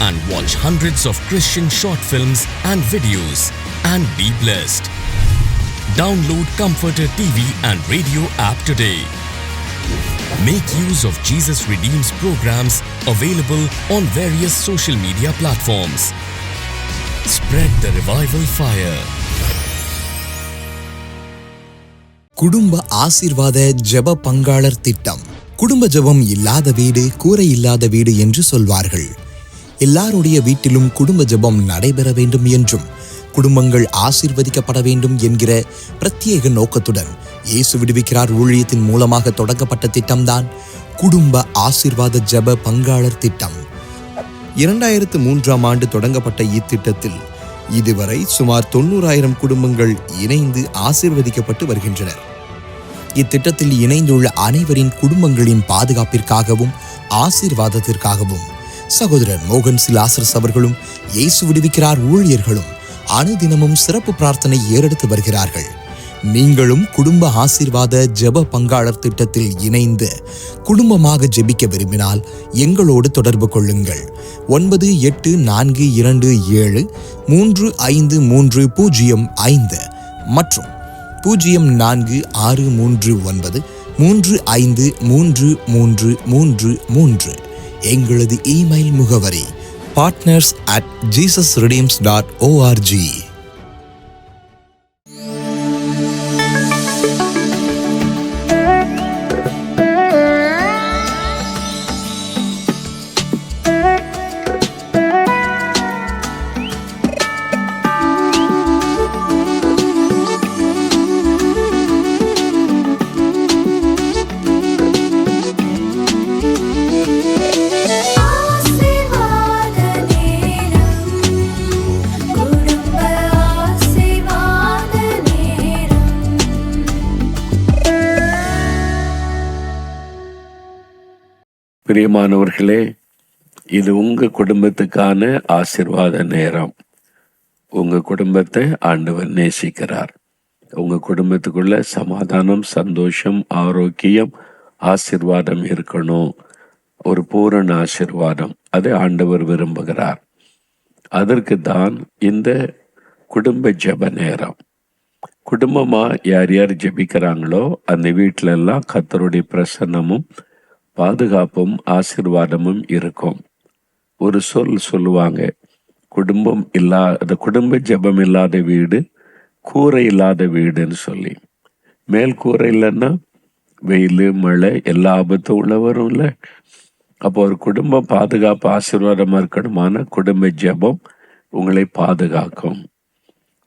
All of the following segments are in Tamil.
and watch hundreds of Christian short films and videos and be blessed. Download Comforter TV and radio app today. Make use of Jesus Redeems programs available on various social media platforms. Spread the revival fire. குடும்ப ஆசீர்வாத ஜெப பங்காளர் திட்டம் குடும்ப ஜெபம் இல்லாத வீடு கூரை இல்லாத வீடு என்று சொல்வார்கள் எல்லாருடைய வீட்டிலும் குடும்ப ஜெபம் நடைபெற வேண்டும் என்றும் குடும்பங்கள் ஆசிர்வதிக்கப்பட வேண்டும் என்கிற பிரத்யேக நோக்கத்துடன் இயேசு விடுவிக்கிறார் ஊழியத்தின் மூலமாக தொடங்கப்பட்ட திட்டம்தான் குடும்ப ஆசிர்வாத ஜெப பங்காளர் திட்டம். இரண்டாயிரத்து மூன்றாம் ஆண்டு தொடங்கப்பட்ட இத்திட்டத்தில் இதுவரை சுமார் தொண்ணூறாயிரம் குடும்பங்கள் இணைந்து ஆசிர்வதிக்கப்பட்டு வருகின்றனர். இத்திட்டத்தில் இணைந்துள்ள அனைவரின் குடும்பங்களின் பாதுகாப்பிற்காகவும் ஆசீர்வாதத்திற்காகவும் சகோதரர் மோகன் சிலாசரஸ் அவர்களும் இயேசு விடுவிக்கிறார் ஊழியர்களும் அனுதினமும் சிறப்பு பிரார்த்தனை ஏறெடுத்து வருகிறார்கள். நீங்களும் குடும்ப ஆசீர்வாத ஜெப பங்காளர் திட்டத்தில் இணைந்து குடும்பமாக ஜெபிக்க விரும்பினால் எங்களோடு தொடர்பு கொள்ளுங்கள். ஒன்பது எட்டு நான்கு இரண்டு ஏழு மூன்று ஐந்து மூன்று பூஜ்ஜியம் ஐந்து மற்றும் பூஜ்ஜியம் நான்கு ஆறு மூன்று ஒன்பது மூன்று ஐந்து மூன்று மூன்று மூன்று மூன்று எங்களது இமெயில் முகவரி partners at Jesus redeems dot O R G பிரியமானவர்களே இது உங்க குடும்பத்துக்கான ஆசிர்வாத நேரம். உங்க குடும்பத்தை ஆண்டவர் நேசிக்கிறார். உங்க குடும்பத்துக்குள்ள சமாதானம் சந்தோஷம் ஆரோக்கியம் ஆசிர்வாதம் இருக்கணும். ஒரு பூரண ஆசிர்வாதம். அதை ஆண்டவர் விரும்புகிறார். அதற்கு தான் இந்த குடும்ப ஜெப நேரம். குடும்பமா யார் யார் ஜெபிக்கிறாங்களோ அந்த வீட்டிலெல்லாம் கத்தருடைய பிரசன்னமும் பாதுகாப்பும் ஆசிர்வாதமும் இருக்கும். ஒரு சொல் சொல்லுவாங்க குடும்பம் இல்லாத குடும்ப ஜெபம் இல்லாத வீடு கூரை இல்லாத வீடுன்னு சொல்லி. மேல் கூரை இல்லைன்னா வெயில் மழை எல்லா ஆபத்தும் உள்ளவரும் இல்லை அப்போ ஒரு குடும்பம் பாதுகாப்பு ஆசீர்வாதமாக இருக்கணுமான குடும்ப ஜெபம் உங்களை பாதுகாக்கும்.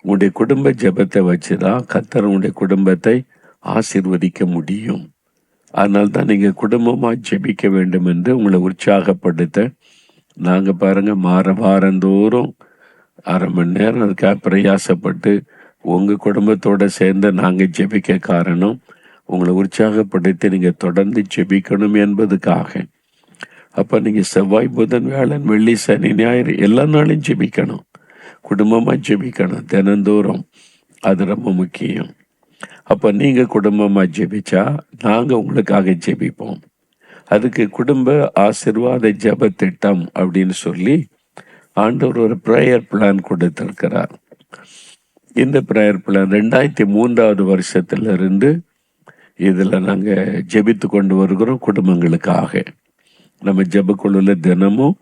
உங்களுடைய குடும்ப ஜெபத்தை வச்சுதான் கத்தர் உங்களுடைய குடும்பத்தை ஆசிர்வதிக்க முடியும். அதனால தான் நீங்கள் குடும்பமாக ஜெபிக்க வேண்டும் என்று உங்களை உற்சாகப்படுத்த. நாங்கள் பாருங்கள் மாற வாரந்தோறும் அரை மணி நேரம் அதுக்காக பிரயாசப்பட்டு உங்கள் குடும்பத்தோடு சேர்ந்து நாங்கள் ஜெபிக்க காரணம் உங்களை உற்சாகப்படுத்தி நீங்கள் தொடர்ந்து ஜெபிக்கணும் என்பதுக்காக. அப்போ நீங்கள் செவ்வாய் புதன் வேளன் வெள்ளி சனி ஞாயிறு எல்லா நாளும் ஜெபிக்கணும். குடும்பமாக ஜெபிக்கணும் தினந்தோறும். அது ரொம்ப முக்கியம். அப்போ நீங்க குடும்பமா ஜெபிச்சா நாங்க உங்களுக்காக ஜெபிப்போம். அதுக்கு குடும்ப ஆசிர்வாத ஜெப திட்டம் அப்படின்னு சொல்லி ஆண்டவர் ஒரு ப்ரேயர் பிளான் கொடுத்திருக்கிறார். இந்த ப்ரேயர் பிளான் ரெண்டாயிரத்தி மூன்றாவது வருஷத்துல இருந்து இதுல நாங்க ஜெபித்து கொண்டு வருகிறோம் குடும்பங்களுக்காக. நம்ம ஜெபக்குழுல தினமும்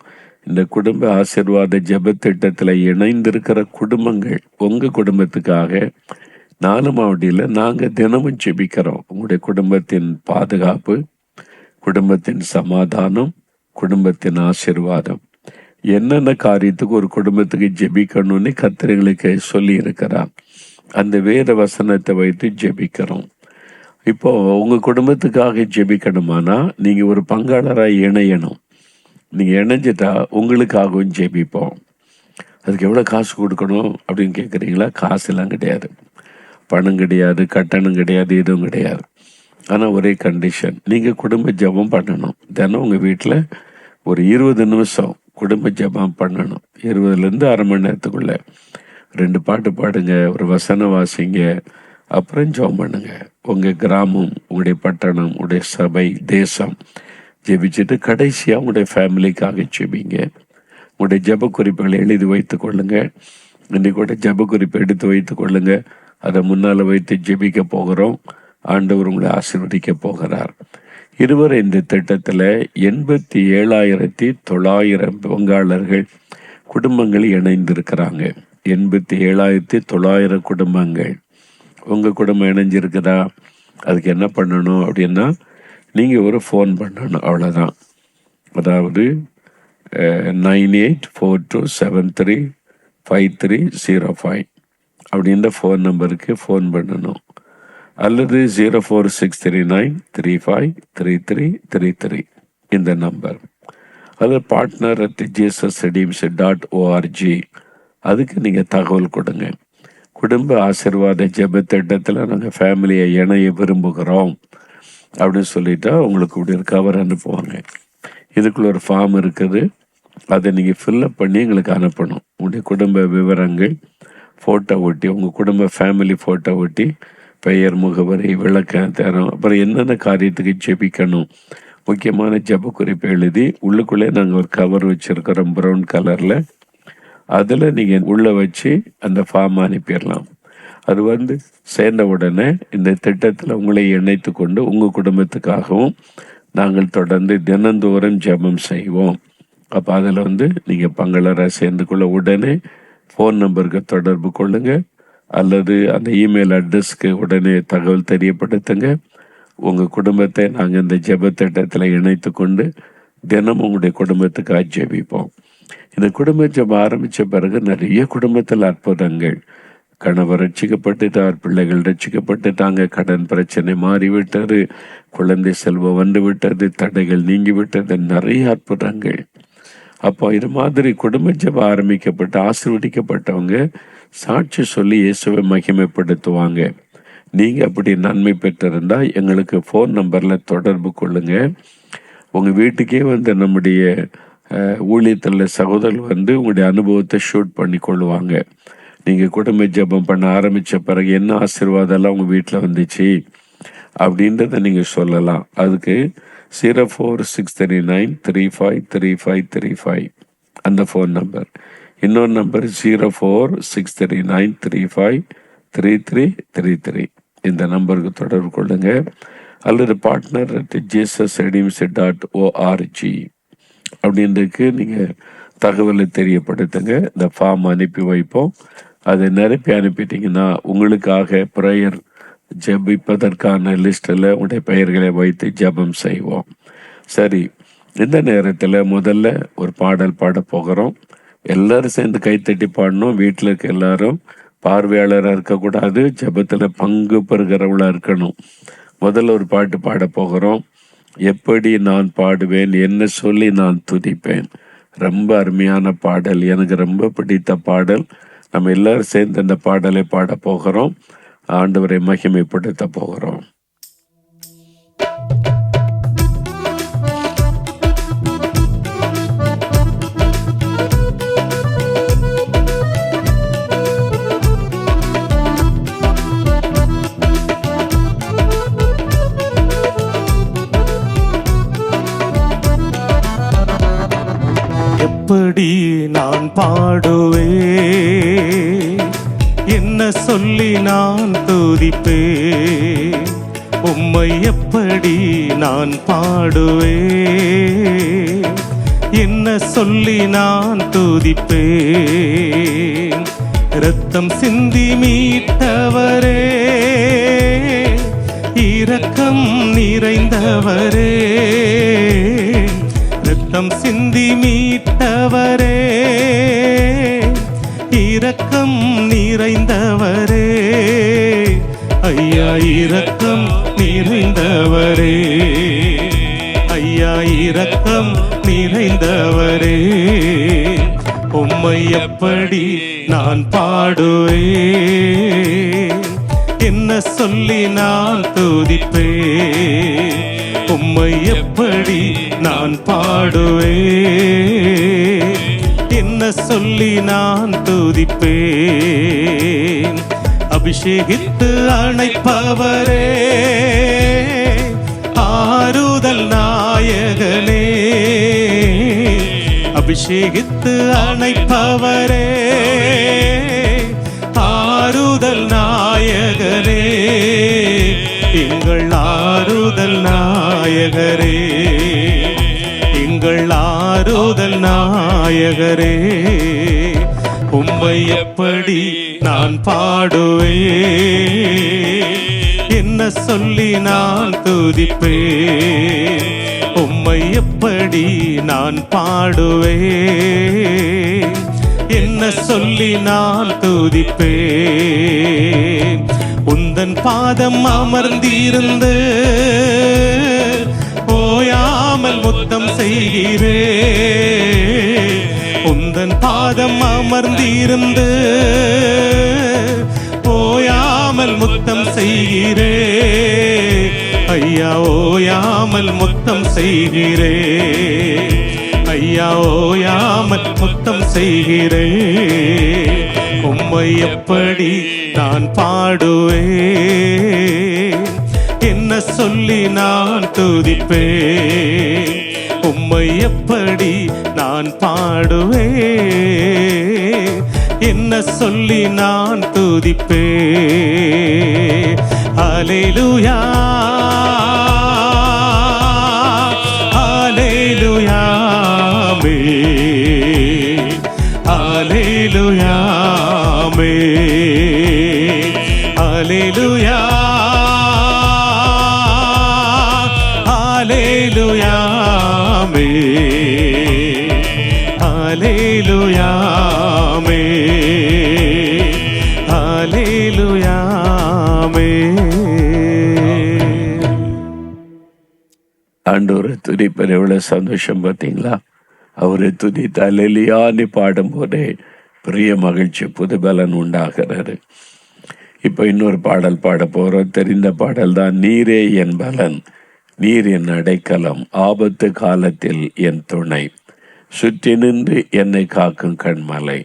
இந்த குடும்ப ஆசிர்வாத ஜெப திட்டத்துல இணைந்திருக்கிற குடும்பங்கள் உங்க குடும்பத்துக்காக நாலு மாவட்டியில நாங்கள் தினமும் ஜெபிக்கிறோம். உங்களுடைய குடும்பத்தின் பாதுகாப்பு குடும்பத்தின் சமாதானம் குடும்பத்தின் ஆசிர்வாதம். என்னென்ன காரியத்துக்கு ஒரு குடும்பத்துக்கு ஜெபிக்கணும்னு கத்திரிகளுக்கு சொல்லி இருக்கிறான் அந்த வேத வசனத்தை வைத்து ஜெபிக்கிறோம். இப்போ உங்க குடும்பத்துக்காக ஜெபிக்கணுமானா நீங்க ஒரு பங்காளராக இணையணும். நீங்க இணைஞ்சிட்டா உங்களுக்காகவும் ஜெபிப்போம். அதுக்கு எவ்வளோ காசு கொடுக்கணும் அப்படின்னு கேட்குறீங்களா காசுலாம் கிடையாது. பணம் கிடையாது கட்டணம் கிடையாது எதுவும் கிடையாது. ஆனால் ஒரே கண்டிஷன் நீங்கள் குடும்ப ஜெபம் பண்ணணும். தினம் உங்கள் வீட்டில் ஒரு இருபது நிமிஷம் குடும்ப ஜெபம் பண்ணணும். இருபதுலேருந்து அரை மணி நேரத்துக்குள்ள. ரெண்டு பாட்டு பாடுங்க ஒரு வசனம் வாசிங்க அப்புறம் ஜெபம் பண்ணுங்க. உங்கள் கிராமம் உங்களுடைய பட்டணம் உங்களுடைய சபை தேசம் ஜெபிச்சுட்டு கடைசியாக உங்களுடைய ஃபேமிலிக்காக ஜெபிங்க. உங்களுடைய ஜெப குறிப்புகளை எழுதி வைத்துக் கொள்ளுங்கள் இன்னைக்கு கூட ஜெப குறிப்பு எடுத்து வைத்துக் கொள்ளுங்கள் அதை முன்னால் வைத்து ஜெபிக்க போகிறோம். ஆண்டவர் உங்களை ஆசீர்வதிக்க போகிறார். இருவர் இந்த திட்டத்தில் எண்பத்தி ஏழாயிரத்தி தொள்ளாயிரம் பங்காளர்கள் குடும்பங்கள் இணைந்திருக்கிறாங்க. எண்பத்தி ஏழாயிரத்தி தொள்ளாயிரம் குடும்பங்கள். உங்கள் குடும்பம் இணைஞ்சிருக்குதா? அதுக்கு என்ன பண்ணணும் அப்படின்னா நீங்கள் ஒரு ஃபோன் பண்ணணும் அவ்வளோதான் அதாவது nine eight four two seven three five three zero five அப்படின்ற ஃபோன் நம்பருக்கு ஃபோன் பண்ணணும். அல்லது zero four six three nine three five three three three three இந்த நம்பர் அது partner at Jesus redeems dot O R G அதுக்கு நீங்கள் தகவல் கொடுங்க. குடும்ப ஆசிர்வாத ஜெப திட்டத்தில் நாங்கள் ஃபேமிலியை இணைய விரும்புகிறோம். அப்படின்னு சொல்லிட்டா உங்களுக்கு இப்படி ஒரு கவர் அனுப்புவாங்க. இதுக்குள்ள ஒரு ஃபார்ம் இருக்குது. அதை நீங்கள் ஃபில்லப் பண்ணி எங்களுக்கு அனுப்பணும். உங்களுடைய குடும்ப விவரங்கள் ஃபோட்டோ ஒட்டி உங்கள் குடும்ப ஃபேமிலி ஃபோட்டோ ஒட்டி பெயர் முகவரி விளக்கம் தரம் அப்புறம் என்னென்ன காரியத்துக்கு ஜெபிக்கணும்? முக்கியமான ஜெப குறிப்பு எழுதி உள்ளுக்குள்ளே நாங்கள் ஒரு கவர் வச்சுருக்கிறோம் ப்ரௌன் கலரில் அதில் நீங்கள் உள்ளே வச்சு அந்த ஃபார்ம் அனுப்பிடலாம். அது வந்து சேர்ந்த உடனே இந்த திட்டத்தில் உங்களை இணைத்து கொண்டு உங்கள் குடும்பத்துக்காகவும் நாங்கள் தொடர்ந்து தினந்தோறும் ஜெபம் செய்வோம். அப்போ அதில் வந்து நீங்கள் பங்களராக சேர்ந்து கொள்ள உடனே ஃபோன் நம்பருக்கு தொடர்பு கொள்ளுங்க. அல்லது அந்த இமெயில் அட்ரஸ்க்கு உடனே தகவல் தெரியப்படுத்துங்க. உங்கள் குடும்பத்தை நாங்கள் இந்த ஜெப திட்டத்தில் இணைத்து கொண்டு தினம் உங்களுடைய குடும்பத்துக்காக ஜெபிப்போம் இந்த குடும்ப ஜெபம் ஆரம்பித்த பிறகு நிறைய குடும்பத்தில் அற்புதங்கள். கணவர் ரட்சிக்கப்பட்டுட்டார் பிள்ளைகள் ரட்சிக்கப்பட்டுட்டாங்க கடன் பிரச்சனை மாறிவிட்டது குழந்தை செல்வம் வந்து விட்டது தடைகள் நீங்கி விட்டது நிறைய அற்புதங்கள். அப்போ இது மாதிரி குடும்ப ஜெபம் ஆரம்பிக்கப்பட்டு ஆசீர்வதிக்கப்பட்டவங்க சாட்சி சொல்லி இயேசுவை மகிமைப்படுத்துவாங்க. நீங்கள் அப்படி நன்மை பெற்றிருந்தால் எங்களுக்கு ஃபோன் நம்பரில் தொடர்பு கொள்ளுங்க. உங்கள் வீட்டுக்கே வந்து நம்முடைய ஊழியத்தில் சகோதரர் வந்து உங்களுடைய அனுபவத்தை ஷூட் பண்ணி கொள்ளுவாங்க. நீங்கள் குடும்ப ஜெபம் பண்ண ஆரம்பித்த பிறகு என்ன ஆசீர்வாதம்லாம் உங்கள் வீட்டில் வந்துச்சு? அப்படின்றத நீங்கள் சொல்லலாம். அதுக்கு zero four six three nine three five three five three five அந்த ஃபோன் நம்பர் இன்னொரு number zero four six three nine three five three three three three இந்த நம்பருக்கு தொடர்பு கொள்ளுங்கள் அல்லது partner at Jesus redeems dot O R G அப்படின்றதுக்கு நீங்கள் தகவலை தெரியப்படுத்துங்க. இந்த ஃபார்ம் அனுப்பி வைப்போம். அதை நிரப்பி அனுப்பிட்டீங்கன்னா உங்களுக்காக ப்ரேயர் ஜெபிப்பதற்கான லிஸ்ட்டில் உடைய பெயர்களை வைத்து ஜெபம் செய்வோம். சரி இந்த நேரத்தில் முதல்ல ஒரு பாடல் பாட போகிறோம். எல்லாரும் சேர்ந்து கைத்தட்டி பாடணும். வீட்டில் இருக்க எல்லாரும் பார்வையாளராக இருக்கக்கூடாது ஜெபத்தில் பங்கு பெறுகிறவளாக இருக்கணும். முதல்ல ஒரு பாட்டு பாட போகிறோம். எப்படி நான் பாடுவேன் என்ன சொல்லி நான் துதிப்பேன்? ரொம்ப அருமையான பாடல். எனக்கு ரொம்ப பிடித்த பாடல். நம்ம எல்லாரும் சேர்ந்து அந்த பாடலை பாட போகிறோம். ஆண்டவரை மகிமைப்படுத்த போகிறோம். எப்படி நான் பாடுவேன்? என்ன சொல்லி நான் துதிப்பே உம்மை எப்படி நான் பாடுவே என்ன சொல்லி நான் துதிப்பேன்? ரத்தம் சிந்தி மீட்டவரே இரக்கம் நிறைந்தவரே. ரத்தம் சிந்தி மீட்டவரே நிறைந்தவரே. ஐயா இரக்கம் நிறைந்தவரே. ஐயா இரக்கம் நிறைந்தவரே. உம்மை எப்படி நான் பாடுவே என்ன சொல்லி நான் துதிப்பே உம்மை எப்படி நான் பாடுவே சொல்லி நான் துதிப்பேன். அபிஷேகித்து அணைப்பவரே ஆறுதல் நாயகனே. அபிஷேகித்து அணைப்பவரே. நாயகரே உம்மை எப்படி நான் பாடுவேன்? என்ன சொல்லி நான் துதிப்பே உம்மை எப்படி நான் பாடுவே என்ன சொல்லி நான் துதிப்பே உந்தன் பாதம் அமர்ந்திருந்து ஓயாமல் முத்தம் செய்கிறேன். உந்தன் பாதம் அமர்ந்திருந்து ஓயாமல் முத்தம் செய்கிறே. ஐயா ஓயாமல் முத்தம் செய்கிறே. ஐயா ஓயாமல் முத்தம் செய்கிறே. உம்மை எப்படி நான் பாடுவே என்ன சொல்லி நான் துதிப்பேன்? உம்மை எப்படி நான் பாடுவே என்ன சொல்லி நான் துதிப்பே அலைலுயா அலைலுயாமே அலைலுயாமே அலைலுயா அலைலுயாமே அலைலுயாமே அலைலுயாமே ஆண்டவரை துதிப்பது எவ்வளவு சந்தோஷம் பார்த்தீங்களா? அவரை துதித்து அலையிலியான்னு பாடும்போதே பெரிய மகிழ்ச்சி புதுபலன் உண்டாகிறாரு இப்போ இன்னொரு பாடல் பாட போறோம். தெரிந்த பாடல் தான் நீரே என் பலன் நீர் என் அடைக்கலம் ஆபத்து காலத்தில் என் துணை. சுற்றி நின்று என்னை காக்கும் கண்மலை.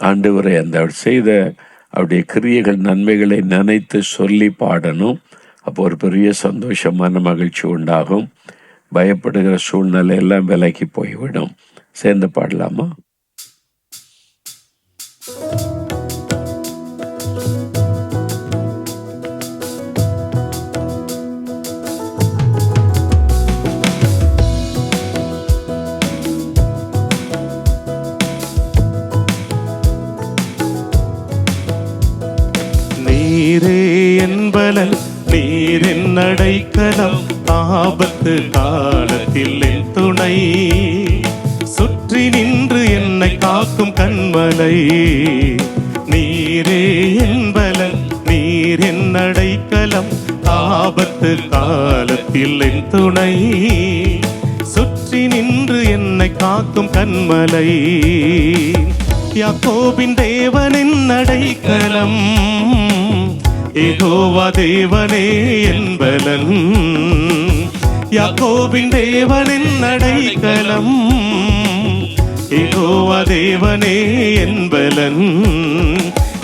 ஆண்டவரை அந்த அவர் செய்த அவருடைய கிரியைகள் நன்மைகளை நினைத்து சொல்லி பாடணும். அப்போ ஒரு பெரிய சந்தோஷமான மகிழ்ச்சி உண்டாகும். பயப்படுகிற சூழ்நிலை எல்லாம் விலக்கி போய்விடும். சேர்ந்து பாடலாமா? நீரின் அடைக்கலம் ஆபத்து காலத்தில் என் துணை. சுற்றி நின்று என்னை காக்கும் கண்மலை. நீரே என்பலன் நீர் என் அடைக்கலம். ஆபத்து காலத்தில் என் துணை. சுற்றி நின்று என்னை காக்கும் கண்மலை. யாக்கோபின் தேவனின் அடைக்கலம். ஏகோவா தேவனே என்பலன் யாக்கோபின் தேவனின் அடைக்கலம் ஏகோவா தேவனே என்பலன்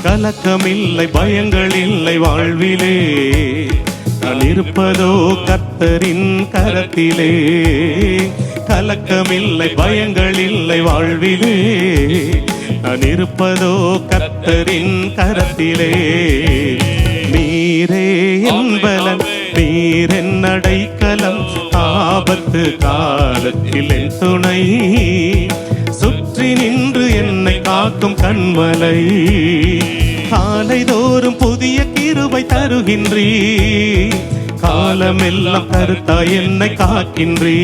கலக்கமில்லை பயங்கள் இல்லை வாழ்விலே. நான் இருப்பதோ கத்தரின் கரத்திலே. கலக்கமில்லை பயங்கள் இல்லை வாழ்விலே. நான் இருப்பதோ கத்தரின் கரத்திலே. நீரே என்பலன் நீரென் அடைக்கலம் ஆபத்து காலத்தில் துணை. சுற்றி நின்று என்னை காக்கும் கண்மலை. காலைதோறும் புதிய கிருபை தருகின்றீ. காலமெல்லாம் கருத்தா என்னை காக்கின்றீ.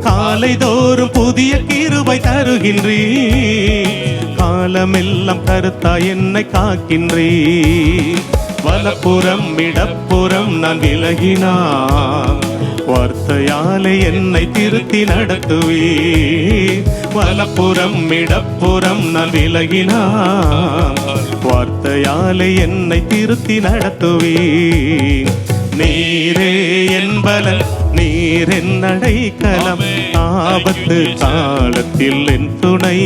காலைதோறும் புதிய கிருபை தருகின்றீ. காலமெல்லாம் கருத்தா என்னை காக்கின்றீ. வலப்புறம் இடப்புறம் நான் விலகினான். வார்த்தையாலே என்னை திருத்தி நடத்துவே வலப்புறம் இடப்புறம் நான் விலகினான். வார்த்தையாலே என்னை திருத்தி நடத்துவே நீரே என்பலன் நீர் என் ஆபத்து காலத்தில் என் துணை.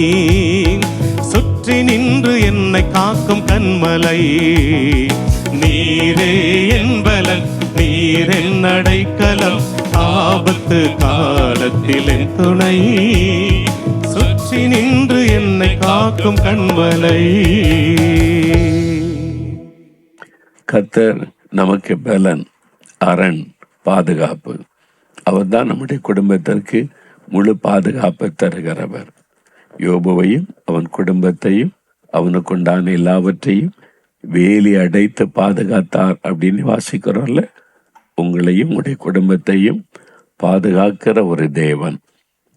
சுற்றி நின்று என்னை காக்கும் கண்மலை. நீரே என்பலன் நீர் நடைக்கலம் ஆபத்து காலத்தில் என் துணை. சுற்றி நின்று என்னை காக்கும் கண்மலை. கத்தர் நமக்கு பலன் அரண் பாதுகாப்பு. அவர்தான் நம்முடைய குடும்பத்திற்கு முழு பாதுகாப்பை தருகிறவர். யோபுவையும் அவன் குடும்பத்தையும் அவனுக்குண்டான எல்லாவற்றையும் வேலி அடைத்து பாதுகாத்தார் அப்படின்னு வாசிக்கிறோம்ல உங்களையும் உடைய குடும்பத்தையும் பாதுகாக்கிற ஒரு தேவன்.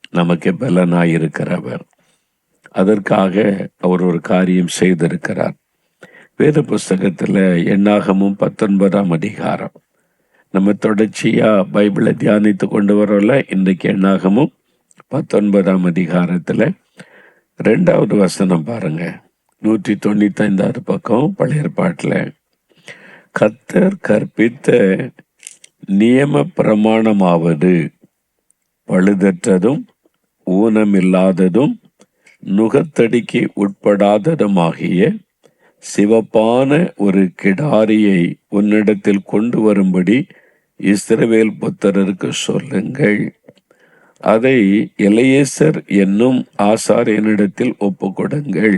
நமக்கு பலனாயிருக்கிறவர் அதற்காக அவர் ஒரு காரியம் செய்திருக்கிறார். வேத புஸ்தகத்தில் எண்ணாகமும் பத்தொன்பதாம் அதிகாரம். நம்ம தொடர்ச்சியாக பைபிளை தியானித்து கொண்டு வரோம்ல? இன்றைக்கு எண்ணாகமும் பத்தொன்பதாம் அதிகாரத்தில். ரெண்டாவது வசனம் பாருங்கள் நூற்றி தொண்ணூத்தி ஐந்தாவது பக்கம் பழைய ஏற்பாட்டுல கத்தர் கற்பித்த நியம பிரமாணமாவது பழுதற்றதும் ஊனமில்லாததும் நுகத்தடிக்கு உட்படாததுமாகிய சிவப்பான ஒரு கிடாரியை உன்னிடத்தில் கொண்டு வரும்படி இஸ்ரவேல் புத்தரருக்கு சொல்லுங்கள். அதை இளையேசர் என்னும் ஆசாரியனிடத்தில் ஒப்புக்கொடுங்கள்.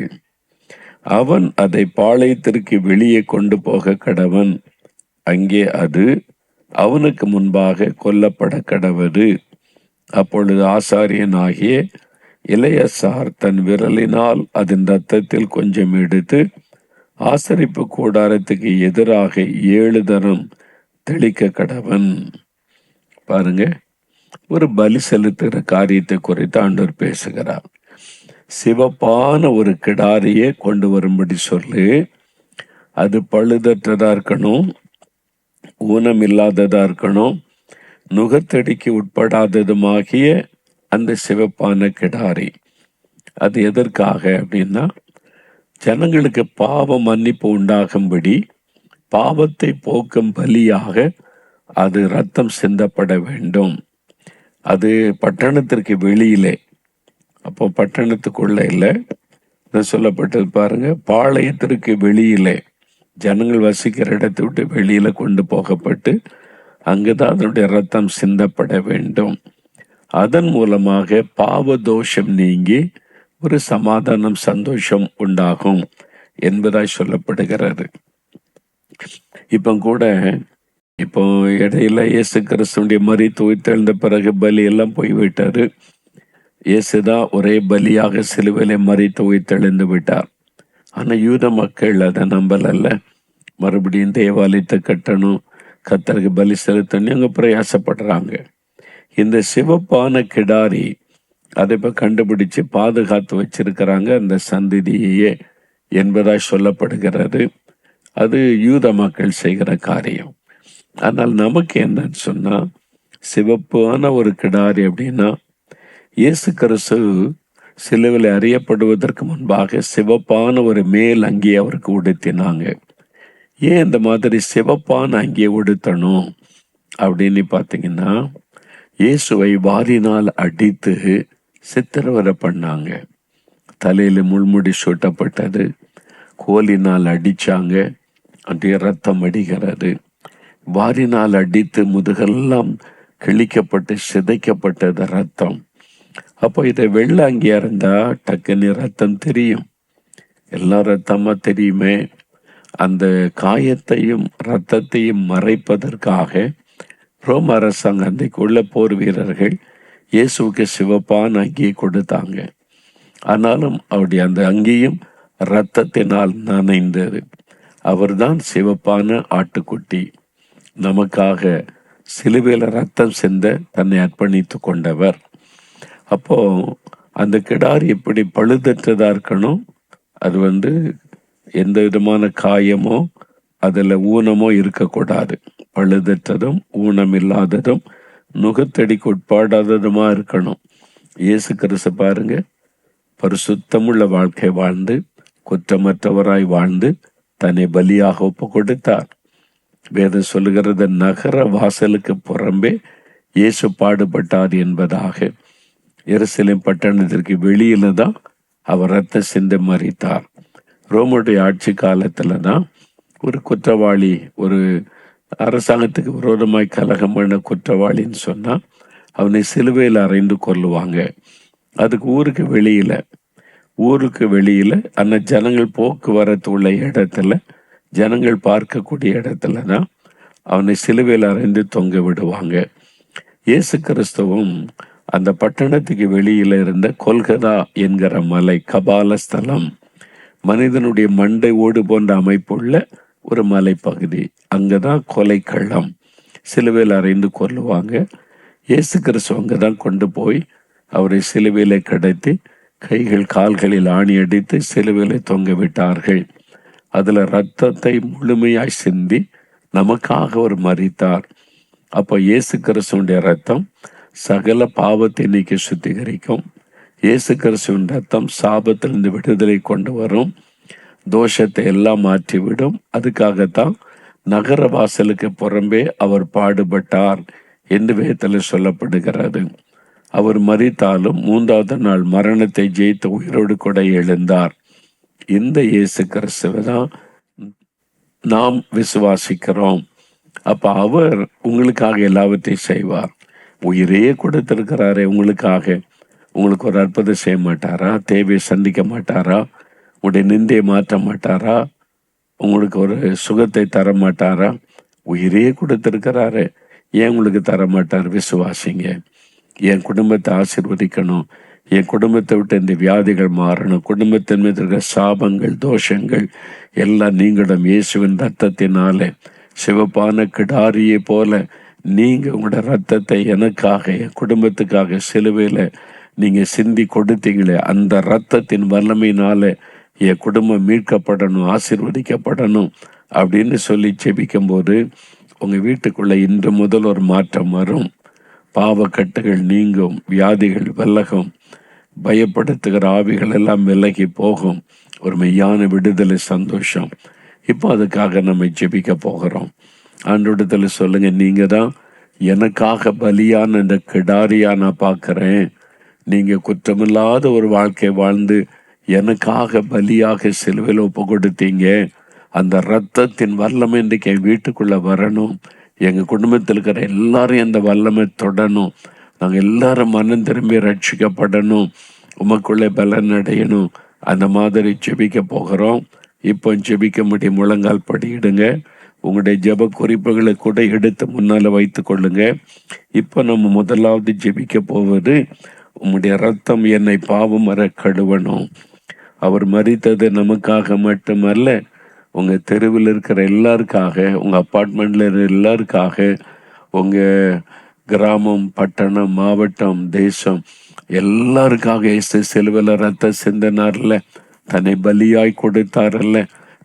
அவன் அதை பாளையத்திற்கு வெளியே கொண்டு போக கடவன். அங்கே அது அவனுக்கு முன்பாக கொல்லப்பட கடவது. அப்பொழுது ஆசாரியனாகிய இளையசார் தன் விரலினால் அதன் ரத்தத்தில் கொஞ்சம் எடுத்து ஆசரிப்பு கூடாரத்துக்கு எதிராக ஏழு தரம் தெளிக்க கடவன். பாருங்க ஒரு பலி செலுத்துகிற காரியத்தை குறித்து ஆண்டவர் பேசுகிறார். சிவப்பான ஒரு கிடாரியை கொண்டு வரும்படி சொல்லு. அது பழுதற்றதாக இருக்கணும் ஊனம் இல்லாததாக இருக்கணும் நுகத்தடிக்கு உட்படாததுமாகிய அந்த சிவப்பான கிடாரி. அது எதற்காக அப்படின்னா ஜனங்களுக்கு பாவ மன்னிப்பு உண்டாகும்படி பாவத்தை போக்கும் பலியாக அது ரத்தம் சிந்தப்பட வேண்டும். அது பட்டணத்திற்கு வெளியிலே அப்போ பட்டணத்துக்குள்ள இல்லை. சொல்லப்பட்டது பாருங்க. பாளையத்திற்கு வெளியிலே ஜனங்கள் வசிக்கிற இடத்தை விட்டு வெளியில கொண்டு போகப்பட்டு அங்குதான் அதனுடைய ரத்தம் சிந்தப்பட வேண்டும். அதன் மூலமாக பாவ தோஷம் நீங்கி ஒரு சமாதானம் சந்தோஷம் உண்டாகும் என்பதாய் சொல்லப்படுகிறது. இப்போ கூட இப்போ இடையில இயேசு கிறிஸ்துடைய மறி தூய்த்தெழுந்த பிறகு பலி எல்லாம் போய்விட்டாரு இயேசுதா ஒரே பலியாக சிலுவையில மறித்து உயிர்த்தெழுந்து விட்டார். ஆனால் யூத மக்கள் அதை நம்பலல்ல. மறுபடியும் தேவாலயத்தை கட்டணும் கத்தருக்கு பலி செலுத்தணும் அவங்க பிரயாசப்படுறாங்க. இந்த சிவப்பான கிடாரி அதை இப்போ கண்டுபிடிச்சு பாதுகாத்து வச்சிருக்கிறாங்க அந்த சந்ததியையே என்பதாக சொல்லப்படுகிறது. அது யூத மக்கள் செய்கிற காரியம். ஆனால் நமக்கு என்னன்னு சொன்னால் சிவப்பான ஒரு கிடாரி அப்படின்னா இயேசு கிறிஸ்து சிலுவில் அறியப்படுவதற்கு முன்பாக சிவப்பான ஒரு மேல் அங்கி அவருக்கு உடுத்தினாங்க. ஏன் இந்த மாதிரி சிவப்பான அங்கியை உடுத்தணும்? அப்படின்னு பார்த்தீங்கன்னா இயேசுவை வாரினால் அடித்து சித்திரவதை பண்ணாங்க. தலையில் முள்முடி சூட்டப்பட்டது. கோலினால் அடித்தாங்க அப்படியே ரத்தம் அடிக்கிறது வாரினால் அடித்து முதுகெல்லாம் கிழிக்கப்பட்டு சிதைக்கப்பட்டது ரத்தம். அப்போ இதை வெள்ளை அங்கேயா இருந்தா டக்குன்னு ரத்தம் தெரியும். எல்லா ரத்தமாக தெரியுமே. அந்த காயத்தையும் ரத்தத்தையும் மறைப்பதற்காக ரோம அரசாங்கம் அன்றைக்கு உள்ள போர் வீரர்கள் இயேசுவுக்கு சிவப்பான அங்கியை கொடுத்தாங்க. ஆனாலும் அவருடைய அந்த அங்கியும் இரத்தத்தினால் நனைந்தது. அவர்தான் சிவப்பான ஆட்டுக்குட்டி. நமக்காக சிலுவையில் ரத்தம் சிந்த தன்னை அர்ப்பணித்து கொண்டவர். அப்போ அந்த கிடார் எப்படி பழுதற்றதாக இருக்கணும்? அது வந்து எந்த விதமான காயமோ அதில் ஊனமோ இருக்கக்கூடாது. பழுதற்றதும் ஊனம் இல்லாததும் நுகத்தடிக்கு உட்பாடாததுமாக இருக்கணும். இயேசு கிறிஸ்து பாருங்க பரிசுத்தமுள்ள வாழ்க்கை வாழ்ந்து குற்றமற்றவராய் வாழ்ந்து தன்னை பலியாக ஒப்பு கொடுத்தார் வேதம் சொல்லுகிறது நகர வாசலுக்கு புறம்பே இயேசு பாடுபட்டார் என்பதாக. எருசலேம் பட்டணத்திற்கு வெளியில தான் அவர் ரத்த சிந்தை மறித்தார். ரோமோடைய ஆட்சி காலத்துல தான் ஒரு குற்றவாளி ஒரு அரசாங்கத்துக்கு விரோதமாய் கலகம் பண்ண குற்றவாளின்னு சொன்னா அவனை சிலுவையில் அறைந்து கொள்ளுவாங்க அதுக்கு ஊருக்கு வெளியில ஊருக்கு வெளியில அந்த ஜனங்கள் போக்குவரத்து உள்ள இடத்துல ஜனங்கள் பார்க்கக்கூடிய இடத்துல தான் அவனை சிலுவையில் அறைந்து தொங்க விடுவாங்க. இயேசு கிறிஸ்துவும் அந்த பட்டணத்துக்கு வெளியில இருந்த கொல்கதா என்கிற மலை கபால ஸ்தலம் மனிதனுடைய மண்டை ஓடு போன்ற அமைப்புள்ள ஒரு மலைப்பகுதி. அங்கதான் கொலை களம் சிலுவையில் அறைந்து கொல்லுவாங்க. இயேசு கிறிஸ்து அங்கதான் கொண்டு போய் அவரை சிலுவையில கடத்தி கைகள் கால்களில் ஆணி அடித்து சிலுவையில் தொங்க விட்டார்கள். அதில் ரத்தத்தை முழுமையாய் சிந்தி நமக்காக அவர் மறித்தார் அப்போ இயேசு கிறிஸ்துடைய ரத்தம் சகல பாவத்தை நீக்கி சுத்திகரிக்கும். இயேசு கிறிஸ்துவின் ரத்தம் சாபத்திலிருந்து விடுதலை கொண்டு வரும். தோஷத்தை எல்லாம் மாற்றிவிடும். அதுக்காகத்தான் நகர வாசலுக்கு புறம்பே அவர் பாடுபட்டார் என்று வேதத்தில் சொல்லப்படுகிறது. அவர் மறித்தாலும் மூன்றாவது நாள் மரணத்தை ஜெயித்து உயிரோடு கூட எழுந்தார். இந்த இயேசு கிறிஸ்துவை தான் நாம் விசுவாசிக்கிறோம். அப்போ அவர் உங்களுக்காக எல்லாவற்றையும் செய்வார். உயிரையே கொடுத்திருக்கிறாரே உங்களுக்காக. உங்களுக்கு ஒரு அற்புதம் செய்ய மாட்டாரா? தேவையை சந்திக்க மாட்டாரா? உங்களுடைய நிந்தையை மாற்ற மாட்டாரா? உங்களுக்கு ஒரு சுகத்தை தர மாட்டாரா? உயிரையே கொடுத்திருக்கிறாரு. ஏன் உங்களுக்கு தர மாட்டார்? விசுவாசிங்க. என் குடும்பத்தை ஆசிர்வதிக்கணும். என் குடும்பத்தை விட்டு இந்த வியாதிகள் மாறணும். குடும்பத்தின் மீது இருக்கிற சாபங்கள் தோஷங்கள் எல்லாம் நீங்களும் இயேசுவின் ரத்தத்தினாலே. சிவப்பான கிடாரியை போல நீங்க உங்களோட ரத்தத்தை எனக்காக என் குடும்பத்துக்காக சிலுவையில நீங்க சிந்தி கொடுத்தீங்களே அந்த ரத்தத்தின் வல்லமையினால் என் குடும்பம் மீட்கப்படணும் ஆசிர்வதிக்கப்படணும் அப்படின்னு சொல்லி ஜெபிக்கும் போது உங்க வீட்டுக்குள்ள இன்று முதல் ஒரு மாற்றம் வரும். பாவக்கட்டுகள் நீங்கும் வியாதிகள் விலகும் பயப்படுத்துகிற ஆவிகள் எல்லாம் விலகி போகும். ஒரு மெய்யான விடுதலை சந்தோஷம். இப்போ அதுக்காக நம்ம ஜெபிக்க போகிறோம். ஆண்டோடத்துல சொல்லுங்க நீங்கள் தான் எனக்காக பலியான இந்த கிடாரியாக நான் பார்க்குறேன். நீங்கள் குற்றமில்லாத ஒரு வாழ்க்கை வாழ்ந்து எனக்காக பலியாக சிலுவையில் ஒப்பு கொடுத்தீங்க. அந்த ரத்தத்தின் வல்லமை இன்றைக்கு என் வீட்டுக்குள்ளே வரணும். எங்கள் குடும்பத்தில் இருக்கிற எல்லாரும் அந்த வல்லமை தொடணும். நாங்கள் எல்லாரும் மனம் திரும்பி ரட்சிக்கப்படணும். உமக்குள்ளே பலன் அடையணும். அந்த மாதிரி ஜெபிக்க போகிறோம். இப்போ ஜெபிக்க முடியும் முழங்கால் படியிடுங்க. உங்களுடைய ஜெப குறிப்புகளை கூட எடுத்து முன்னால் வைத்து கொள்ளுங்க. இப்போ நம்ம முதலாவது ஜெபிக்க போவது உம்முடைய ரத்தம் என்னை பாவம் வர கழுவணும். அவர் மறித்தது நமக்காக மட்டுமல்ல உங்கள் தெருவில் இருக்கிற எல்லாருக்காக உங்கள் அப்பார்ட்மெண்ட்டில் இருக்கிற எல்லாருக்காக உங்கள் கிராமம் பட்டணம் மாவட்டம் தேசம் எல்லாருக்காக இயேசு செலுவில் ரத்த சிந்தனார்ல தன்னை பலியாய் கொடுத்தாரல்ல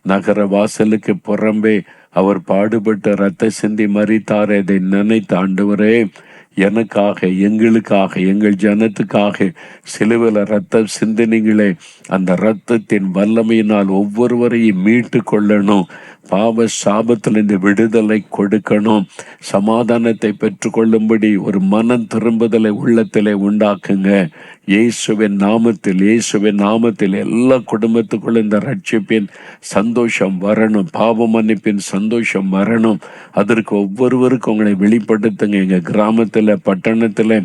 நகர வாசலுக்கு புறம்பே அவர் பாடுபட்டு ரத்த சிந்தி மறித்தார் இதை நினைத்து ஆண்டவரே எனக்காக எங்களுக்காக எங்கள் ஜனத்துக்காக சிலுவில ரத்தம் சிந்தினீங்களே. அந்த ரத்தத்தின் வல்லமையினால் ஒவ்வொருவரையும் மீட்டு கொள்ளணும். பாவ சாபத்திலிருந்து விடுதலை கொடுக்கணும். சமாதானத்தை பெற்றுக்கொள்ளும்படி ஒரு மனம் திரும்புதலை உள்ளத்திலே உண்டாக்குங்க. இயேசுவின் நாமத்தில் இயேசுவின் நாமத்தில் எல்லா குடும்பத்துக்குள்ள இந்த ரட்சிப்பின் சந்தோஷம் வரணும். பாவ மன்னிப்பின் சந்தோஷம் வரணும். அதற்கு ஒவ்வொருவருக்கும் உங்களை வெளிப்படுத்துங்க. எங்கள் கிராமத்தில் பட்டணத்தில்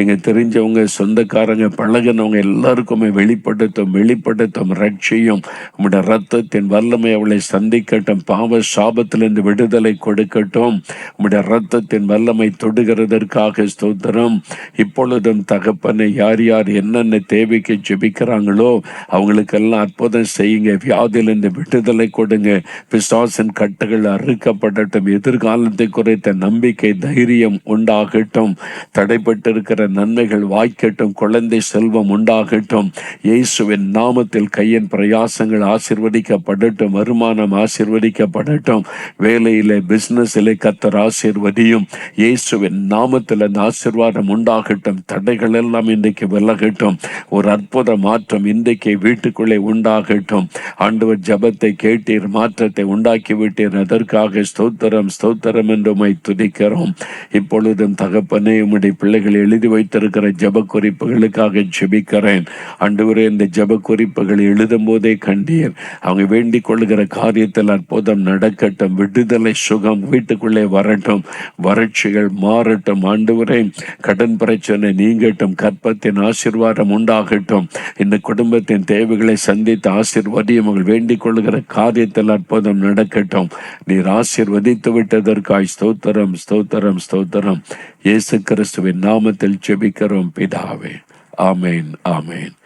எங்கள் தெரிஞ்சவங்க சொந்தக்காரங்க பழகினவங்க எல்லாருக்குமே வெளிப்படுத்தும் வெளிப்படுத்தும் ரட்சியும். உங்களுடைய ரத்தத்தின் வல்லமை அவளை சந்திக்கட்டும். பாவ சாபத்திலிருந்து விடுதலை கொடுக்கட்டும். உம்முடைய ரத்தத்தின் வல்லமை தொடுகிறதற்காக ஸ்தோத்திரம். இப்பொழுதும் தகப்பனை யார் யார் என்னென்ன தேவைக்கு ஜெபிக்கிறாங்களோ அவங்களுக்கெல்லாம் அற்புதம் செய்யுங்க. வியாதியிலிருந்து விடுதலை கொடுங்க. பிசாசின் கட்டுகள் அறுக்கப்படட்டும். எதிர்காலத்தை குறைத்த நம்பிக்கை தைரியம் உண்டாகட்டும். தடைப்பட்டிருக்கிற நன்மைகள் வாய்க்கட்டும். குழந்தை செல்வம் உண்டாகட்டும். இயேசுவின் நாமத்தில் கையின் பிரயாசங்கள் ஆசிர்வதிக்கப்படட்டும். வருமானம் ஆசிர்வதி ஆசீர்வதிக்கப்படட்டும் வேலையிலே பிசினஸிலே கத்தர் ஆசீர்வதியும் இயேசுவின் நாமத்தில் அந்த ஆசீர்வாதம் உண்டாகட்டும். தடைகள் எல்லாம் இன்றைக்கு விலகட்டும். ஒரு அற்புத மாற்றம் இன்றைக்கு வீட்டுக்குள்ளே உண்டாகட்டும். ஆண்டவர் ஜபத்தை கேட்டீர் மாற்றத்தை உண்டாக்கி விட்டீர் அதற்காக ஸ்தோத்திரம் ஸ்தோத்திரம் என்று உமை துதிக்கிறோம். இப்பொழுதும் தகப்பனே உம்முடைய பிள்ளைகள் எழுதி வைத்திருக்கிற ஜப குறிப்புகளுக்காக ஜெபிக்கிறேன். ஆண்டு இந்த ஜப குறிப்புகளை எழுதும் போதே கண்டீர். அவங்க வேண்டிக் கொள்கிற காரியத்தில் அற்புத அற்புதம் நடக்கட்டும் விடுதலை சுகம் வீட்டுக்குள்ளே வரட்டும் வறட்சிகள் மாறட்டும் ஆண்டவரே கடன் பிரச்சனை நீங்கட்டும் கற்பத்தின் ஆசீர்வாதம் உண்டாகட்டும். இந்த குடும்பத்தின் தேவைகளை சந்தித்து ஆசிர்வதியும் அவர்கள் வேண்டிக் கொள்கிற காரியத்தில் அற்புதம் நடக்கட்டும். நீர் ஆசிர்வதித்து விட்டதற்காய் ஸ்தோத்திரம் ஸ்தோத்திரம் ஸ்தோத்திரம். இயேசு கிறிஸ்துவின் நாமத்தில் செபிக்கிறோம் பிதாவே. ஆமேன் ஆமேன்.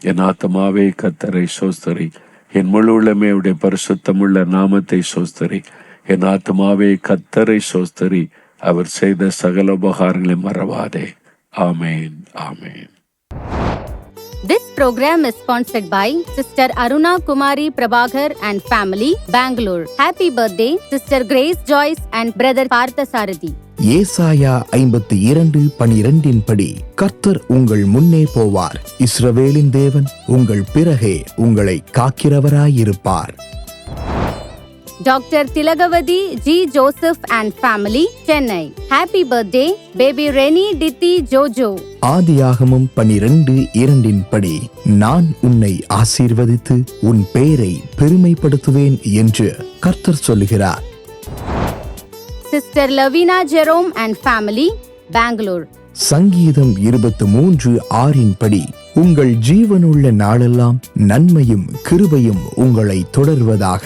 என் ஆத்மாவே கத்தரை சோஸ்தரி. என் முழு உள்ளமே அவருடைய பரிசுத்தமுள்ள நாமத்தை சோஸ்தரி என் ஆத்மாவே கத்தரை சோஸ்தரி அவர் செய்த சகல உபகாரங்களை மறவாதே ஆமேன் ஆமேன் This program is sponsored by Sister Aruna Kumari Prabhakar and family, Bangalore. Happy birthday, Sister Grace Joyce and Brother Partha Sarathi. ஏசாயா ஐம்பத்தி இரண்டு பனிரெண்டின் படி கர்த்தர் உங்கள் முன்னே போவார் இஸ்ரவேலின் தேவன் உங்கள் பிறகே உங்களை காக்கிறவராயிருப்பார் Dr. Tilagavadi G. Joseph and family, Chennai. Happy birthday, baby Reni Ditti Jojo. ஆதியாகமம் பனிரெண்டு இரண்டின் படி நான் உன்னை ஆசீர்வதித்து உன் பெயரை பெருமைப்படுத்துவேன் என்று கர்த்தர் சொல்லுகிறார் Sister Lavina Jerome and family, Bangalore. சங்கீதம் இருபத்து மூன்று ஆறின் படி உங்கள் ஜீவனுள்ள நாளெல்லாம் நன்மையும் கிருபையும் உங்களை தொடர்வதாக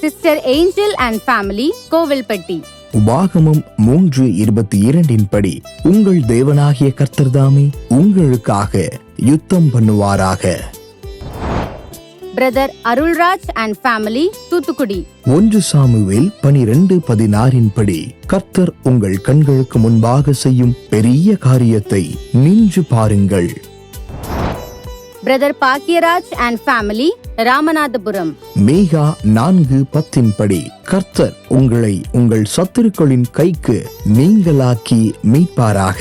Sister Angel and family, Kovilpatti. உபாகமம் மூன்று இருபத்தி இரண்டின் படி உங்கள் தேவனாகிய கர்த்தர்தாமே உங்களுக்காக யுத்தம் பண்ணுவாராக Brother Arulraj and family, Tutukudi. ஒன்று சாமுவேல் பனிரெண்டு பதினாறின் படி கர்த்தர் உங்கள் கண்களுக்கு முன்பாக செய்யும் பெரிய காரியத்தை நின்று பாருங்கள் Brother Pakyaraj and family, Ramanathapuram. Megha நான்கு பத்தின் படி கர்த்தர் உங்களை உங்கள் சத்துருக்களின் கைக்கு நீங்களாக்கி மீட்பாராக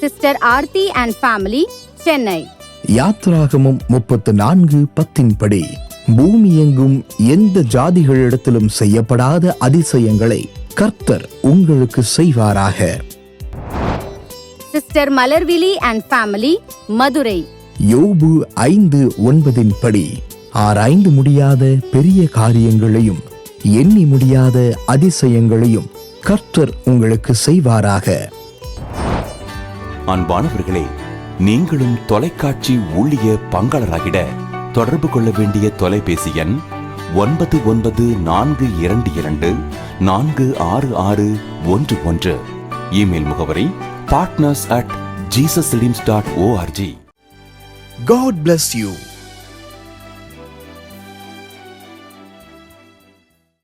Sister Aarti and family, Chennai. யாத்ராகமம் முப்பத்து நான்கு பத்தின் படி பூமி எங்கும் எந்த ஜாதிகளிடத்திலும் செய்யப்படாத அதிசயங்களை கர்த்தர் உங்களுக்கு செய்வாராக. Sister Malarvili and family, Madurai. யோபு ஐந்து ஒன்பதின் படி ஆராய்ந்து முடியாத பெரிய காரியங்களையும் எண்ணி முடியாத அதிசயங்களையும் கர்த்தர் உங்களுக்கு செய்வாராக. அன்பானவர்களே நீங்களும் தொலைக்காட்சி ஊழிய பங்காளராகிட தொடர்பு கொள்ள வேண்டிய தொலைபேசி எண் ஒன்பது ஒன்பது நான்கு இரண்டு இரண்டு நான்கு ஆறு ஆறு ஒன்று ஒன்று. இமெயில் முகவரி partners at Jesus dot O R G God bless you